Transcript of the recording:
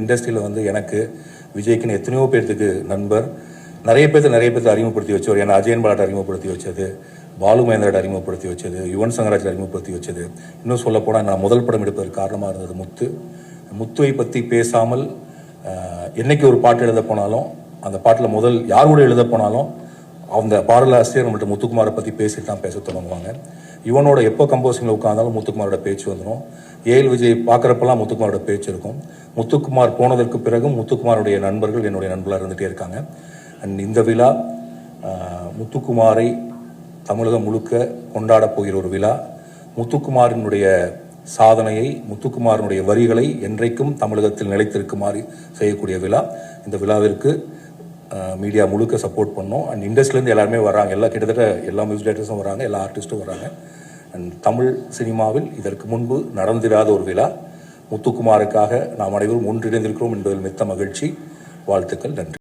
இண்டஸ்ட்ரியில் வந்து எனக்கு விஜய்க்குன்னு எத்தனையோ பேர்த்துக்கு நண்பர் நிறைய பேர்த்து நிறைய பேர்த்து அறிமுகப்படுத்தி வச்சவர் ஏன்னா அஜயன் பாலாட்டை அறிமுகப்படுத்தி வச்சது பாலு மகேந்திராட்ட அறிமுகப்படுத்தி வச்சது யுவன் சங்கராஜ் அறிமுகப்படுத்தி வச்சது. இன்னும் சொல்ல போனால் நான் முதல் படம் எடுப்பதற்கு காரணமாக இருந்தது முத்து. முத்துவை பற்றி பேசாமல் என்னைக்கு ஒரு பாட்டு எழுத போனாலும் அந்த பாட்டில் முதல் யார் கூட எழுத போனாலும் அந்த பாடலாசிரியர் நம்மள்ட்ட முத்துக்குமாரை பற்றி பேசிட்டு தான் பேச தொடங்குவாங்க. இவனோட எப்போ கம்போசிங்கில் உட்காந்தாலும் முத்துக்குமாரோட பேச்சு வந்துடும் ஏஎல் விஜய் பார்க்குறப்பெல்லாம் முத்துக்குமாரோட பேச்சு இருக்கும். முத்துக்குமார் போனதற்கு பிறகும் முத்துக்குமாருடைய நண்பர்கள் என்னுடைய நண்பர்களாக இருந்துகிட்டே இருக்காங்க. அண்ட் இந்த விழா முத்துக்குமாரை தமிழகம் முழுக்க கொண்டாடப் போகிற ஒரு விழா. முத்துக்குமாரினுடைய சாதனையை முத்துக்குமாரனுடைய வரிகளை என்றைக்கும் தமிழகத்தில் நிலைத்திருக்குமாறு செய்யக்கூடிய விழா. இந்த விழாவிற்கு மீடியா முழுக்க சப்போர்ட் பண்ணோம். அண்ட் இண்டஸ்ட்ரியிலேருந்து எல்லாருமே வராங்க. எல்லா கிட்டத்தட்ட எல்லா மியூசிக் டைரக்டர்ஸும் வராங்க. எல்லா ஆர்டிஸ்ட்டும் வராங்க. அண்ட் தமிழ் சினிமாவில் இதற்கு முன்பு நடந்திராத ஒரு விழா. முத்துக்குமாருக்காக நாம் அனைவரும் ஒன்றிணைந்திருக்கிறோம் என்பதில் மித்த மகிழ்ச்சி. வாழ்த்துக்கள். நன்றி.